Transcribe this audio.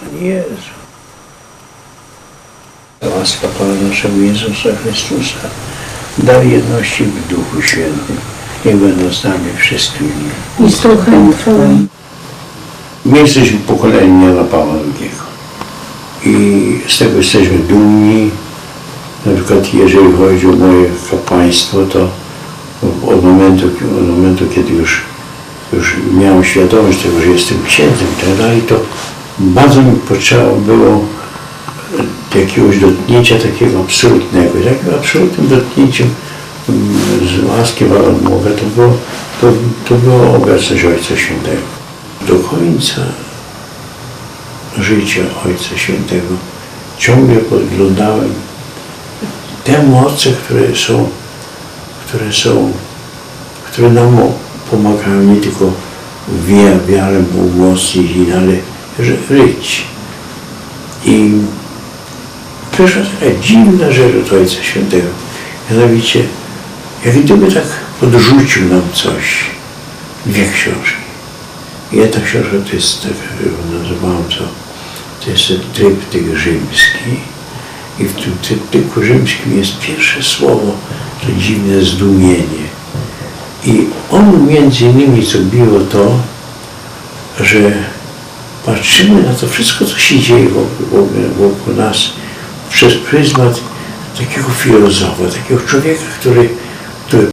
Panie Jezu. Łaska Pana naszego Jezusa Chrystusa, dar jedności w Duchu Świętym, niech będą z nami wszystkimi. i z duchem Twoim. My jesteśmy pokoleniem Jana Pawła II i z tego jesteśmy dumni. Na przykład jeżeli chodzi o moje kapłaństwo, to od momentu, od momentu kiedy już, już miałem świadomość tego, że jestem księdzem i tak dalej, to bardzo mi potrzeba było jakiegoś dotknięcia takiego absolutnego. I takim absolutnym dotknięciem mm, z łaskiem Boga to było, to, to była obecność Ojca Świętego. Do końca życia Ojca Świętego ciągle podglądałem te moce, które są, które są, które nam pomagają nie tylko wie, wiarę umocnić, ale żyć. I przyszła taka dziwna rzecz od Ojca Świętego. Mianowicie, jak gdyby tak podrzucił nam coś. Dwie książki. Jedna książka to jest, tak nazywałem to, to jest tryptyk rzymski. I w tym tryptyku rzymskim jest pierwsze słowo, to dziwne zdumienie. I on między innymi co biło to, że patrzymy na to wszystko, co się dzieje wokół, wokół, wokół nas przez pryzmat takiego filozofa, takiego człowieka, który